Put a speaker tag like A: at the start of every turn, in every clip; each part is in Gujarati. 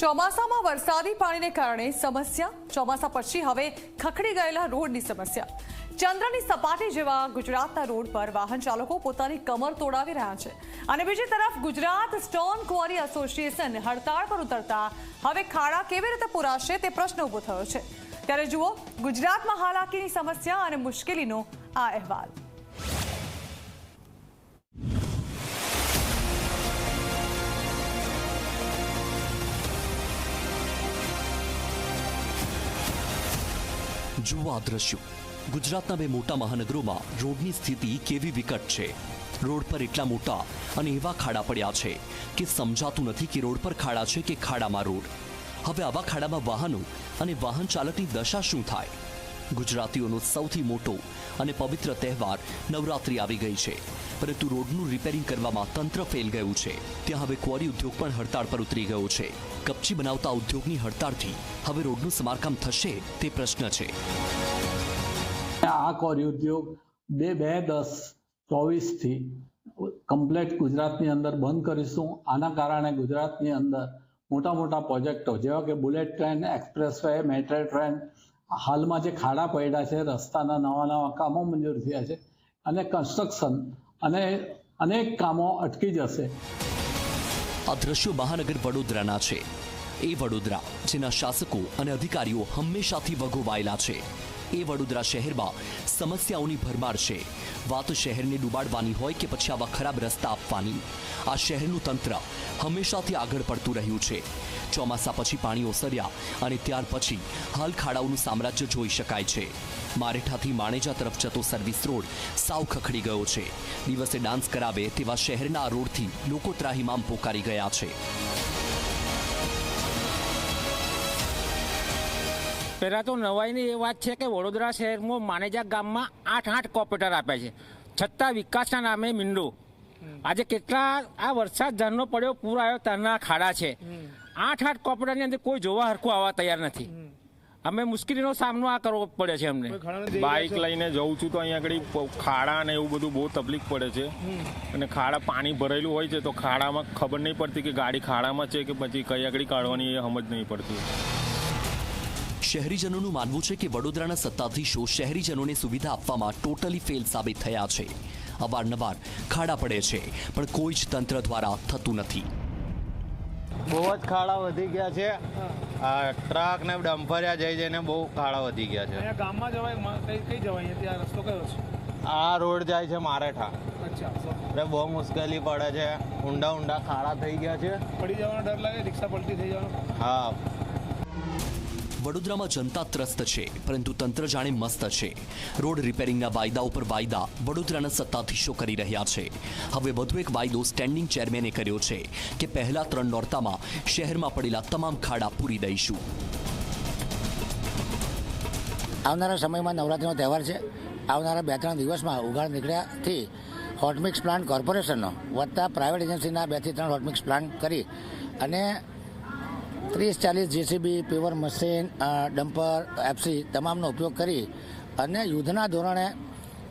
A: ચોમાસામાં વરસાદી પાણીને કારણે સમસ્યા. ચોમાસા પછી હવે ખખડી ગયેલા રોડની સમસ્યા. ચંદ્રની સપાટી જેવા ગુજરાતના રોડ પર વાહન ચાલકો પોતાની કમર તોડાવી રહ્યા છે. અને બીજી તરફ ગુજરાત સ્ટોન ક્વોરી એસોસિએશન હડતાળ પર ઉતરતા હવે ખાડા કેવી રીતે પુરાશે તે પ્રશ્ન ઊભો થયો છે. ત્યારે જુઓ, ગુજરાતમાં હાલાકીની સમસ્યા અને મુશ્કેલીનો આ અહેવાલ.
B: જુઓ આ ગુજરાતના બે મોટા મહાનગરોમાં રોડની સ્થિતિ કેવી વિકટ છે. રોડ પર એટલા મોટા અને એવા ખાડા પડ્યા છે કે સમજાતું નથી કે રોડ પર ખાડા છે કે ખાડામાં રોડ. હવે આવા ખાડામાં વાહનો અને વાહન ચાલકની દશા શું થાય? ગુજરાતીઓનો સૌથી મોટો અને પવિત્ર તહેવાર નવરાત્રિ આવી ગઈ છે. પરંતુ રોડનું રિપેરિંગ કરવામાં તંત્ર ફેલ ગયું છે. ત્યાં હવે ક્વોરી ઉદ્યોગ પણ હડતાળ પર ઉતરી ગયો છે. કપચી બનાવતા ઉદ્યોગની હડતાળથી હવે રોડનું સમારકામ થશે તે પ્રશ્ન છે.
C: આ ક્વોરી ઉદ્યોગ બે બે દસ ચોવીસથી કમ્પ્લેટ ગુજરાતની અંદર બંધ કરીશું. આના કારણે ગુજરાતની અંદર મોટા મોટા પ્રોજેક્ટો જેવા કે bullet train expressway metro train હાલમાં જે ખાડા પડ્યા છે, રસ્તાના નવા નવા કામો મંજૂર થયા છે અને કન્સ્ટ્રક્શન અને અનેક કામો અટકી જશે.
B: આ દ્રશ્યો મહાનગર વડોદરાના છે. એ વડોદરા, જેના શાસકો અને અધિકારીઓ હંમેશાથી વગોવાયેલા છે. એ વડોદરા શહેરમાં સમસ્યાઓની ભરમાર છે. વાત શહેરને ડૂબાડવાની હોય કે પછી આવા ખરાબ રસ્તા આપવાની? આ શહેરનું તંત્ર હંમેશાથી આગળ પડતું રહ્યું છે. ચોમાસા પછી પાણી ઓસર્યા અને ત્યાર પછી હાલ ખાડાઓનું સામ્રાજ્ય જોઈ શકાય છે. મારેઠાથી માણેજા તરફ જતો સર્વિસ રોડ સાવ ખખડી ગયો છે. દિવસે ડાન્સ કરાવે તેવા શહેરના રોડથી લોકો ત્રાહિમામ પોકારી ગયા છે.
D: પહેલાં તો નવાઈની એ વાત છે કે વડોદરા શહેરમાં માનેજા ગામમાં આઠ આઠ કોપરેટર આપ્યા છે. છતાં વિકાસના નામે મીંડો. આજે કેટલા આ વરસાદ ઝરનો પડ્યો પૂર આવ્યો ત્યારના ખાડા છે. આઠ આઠ કોપરેટરની અંદર કોઈ જોવા હરખું આવવા તૈયાર નથી. અમે મુશ્કેલીનો સામનો આ કરવો પડે છે અમને.
E: બાઇક લઈને જઉં છું તો અહીંયા આગળ ખાડા ને એવું બધું બહુ તકલીફ પડે છે. અને ખાડા પાણી ભરેલું હોય છે તો ખાડામાં ખબર નહીં પડતી કે ગાડી ખાડામાં છે કે પછી કઈ આગળ કાઢવાની એ સમજ નહીં પડતી.
B: શહેરીજનોનું માનવું છે કે વડોદરાના સત્તાધીશો શહેરીજનોને સુવિધા આપવામાં ટોટલી ફેલ સાબિત થયા છે. અવારનવાર ખાડા પડે છે પણ કોઈ જ તંત્ર દ્વારા થતું નથી.
F: બહુ જ ખાડા વધી ગયા છે. આ ટ્રક ને ડમ્ફરિયા જઈ જઈને બહુ ખાડા વધી ગયા છે.
G: ગામમાં જવાય કઈ કઈ જવાય? ત્યાં આ રસ્તો કયો છે?
F: આ રોડ જાય છે મારેઠા.
G: અચ્છા.
F: બહુ મુશ્કેલી પડે છે. ઊંડા ઊંડા ખાડા થઈ ગયા છે.
G: પડી જવાનો ડર લાગે રિક્ષા પલટી થઈ જવાનો?
F: હા.
B: વડોદરામાં જનતા ત્રસ્ત છે, પરંતુ તંત્ર જાણે મસ્ત છે. રોડ રિપેરિંગના વાયદા ઉપર વાયદા વડોદરાના સત્તાધીશો કરી રહ્યા છે. હવે વધુ એક વાયદો સ્ટેન્ડિંગ ચેરમેને કર્યો છે કે પહેલા ત્રણ નોરતામાં શહેરમાં પડેલા તમામ ખાડા પૂરી દઈશું.
H: આવનારા સમયમાં નવરાત્રિનો તહેવાર છે. આવનારા બે ત્રણ દિવસમાં ઉઘાડ નીકળ્યાથી હોટમિક્સ પ્લાન્ટ કોર્પોરેશનનો વત્તા પ્રાઇવેટ એજન્સીના બેથી ત્રણ હોટમિક્સ પ્લાન્ટ કરી અને ત્રીસ, ચાલીસ JCB paver machine dumper FC તમામનો ઉપયોગ કરી અને યુદ્ધના ધોરણે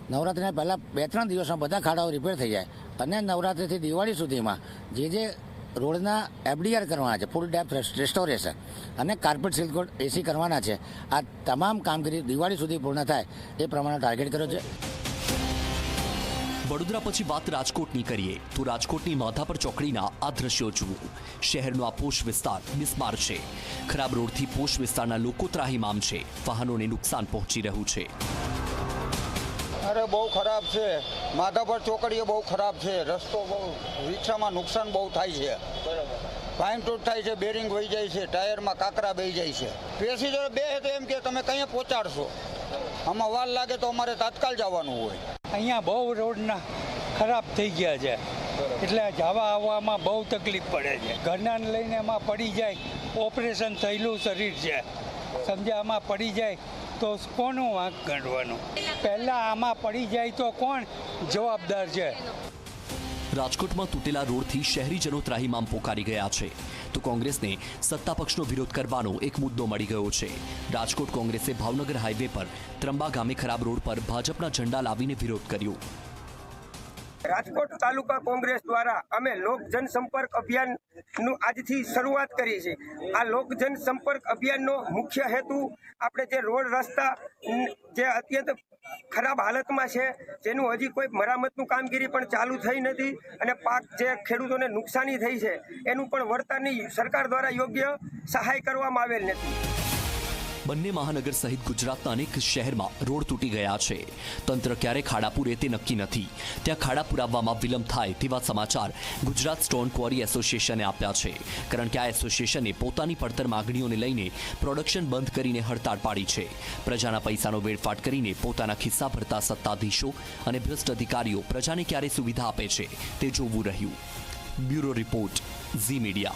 H: નવરાત્રિના પહેલાં બે, ત્રણ દિવસમાં બધા ખાડાઓ રિપેર થઈ જાય. અને નવરાત્રિથી દિવાળી સુધીમાં જે જે રોડના એફડીઆર કરવાના છે ફૂલ ડેપ રેસ્ટોરેશન અને કાર્પેટ સિલ્કોટ એસી કરવાના છે, આ તમામ કામગીરી દિવાળી સુધી પૂર્ણ થાય એ પ્રમાણે ટાર્ગેટ કર્યો છે.
B: વડોદરા પછી વાત રાજકોટની કરીએ, તો રાજકોટની માધાપર ચોકડીના આ દ્રશ્યો જુઓ. શહેરનો આ પોષ વિસ્તાર બિસ્માર છે. ખરાબ રોડથી પોષ વિસ્તારના લોકો ત્રાહીમામ છે. વાહનોને નુકસાન પહોંચી રહ્યું છે.
I: અરે બહુ ખરાબ છે. માધાપર ચોકડીએ બહુ ખરાબ છે. રસ્તો બહુ, રિક્ષામાં નુકસાન બહુ થાય છે. પાઇપ તૂટ થાય છે, બેરિંગ વહી જાય છે, ટાયરમાં કાકરા બેહી જાય છે. પેસેન્જર બે તો એમ કે તમે કંઈ પહોંચાડશો? આમાં વાર લાગે તો અમારે તાત્કાલ જવાનું હોય.
J: અહીંયા બહુ રોડના ખરાબ થઈ ગયા છે. એટલે જવા આવવામાં બહુ તકલીફ પડે છે. ઘરનાને લઈને એમાં પડી જાય ઓપરેશન થયેલું શરીર છે. સમજ્યા? આમાં પડી જાય તો કોનું વાંક ગણવાનું પહેલાં આમાં પડી જાય તો કોણ જવાબદાર છે?
B: રાજકોટમાં તૂટેલા રોડથી શહેરીજનો ત્રાહીમામ પોકારી ગયા છે. તો કોંગ્રેસને સત્તા પક્ષનો વિરોધ કરવાનો એક મુદ્દો મળી ગયો છે. રાજકોટ કોંગ્રેસે ભાવનગર હાઈવે પર ત્રંબા ગામે ખરાબ રોડ પર ભાજપના ઝંડા લાવીને વિરોધ કર્યો.
K: રાજકોટ તાલુકા કોંગ્રેસ દ્વારા અમે લોક જનસંપર્ક અભિયાનનું આજથી શરૂઆત કરી છે. આ લોક જનસંપર્ક અભિયાનનો મુખ્ય હેતુ આપણે જે રોડ રસ્તા, જે અત્યંત ખરાબ હાલતમાં છે. જેનું હજી કોઈ મરામતનું કામગીરી પણ ચાલુ થઈ નથી અને પાક જે ખેડૂતોને નુકસાની થઈ છે, એનું પણ વળતરની સરકાર દ્વારા યોગ્ય સહાય કરવામાં આવેલ નથી.
B: બંને મહાનગર સહિત ગુજરાતના અનેક શહેરમાં રોડ તૂટી ગયા છે. તંત્ર ક્યારે ખાડાપુરે તે નક્કી નથી. ત્યાં ખાડા પુરાવવામાં વિલંબ થાય તેવા સમાચાર ગુજરાત સ્ટોન ક્વોરી એસોસિએશને આપ્યા છે. કારણ કે આ એસોસિએશને પોતાની પડતર માગણીઓને લઈને પ્રોડક્શન બંધ કરીને હડતાળ પાડી છે. પ્રજાના પૈસાનો વેડફાટ કરીને પોતાના ખિસ્સા ભરતા સત્તાધીશો અને ભ્રષ્ટ અધિકારીઓ પ્રજાને ક્યારે સુવિધા આપે છે તે જોવું રહ્યું. Bureau report, Zee Media.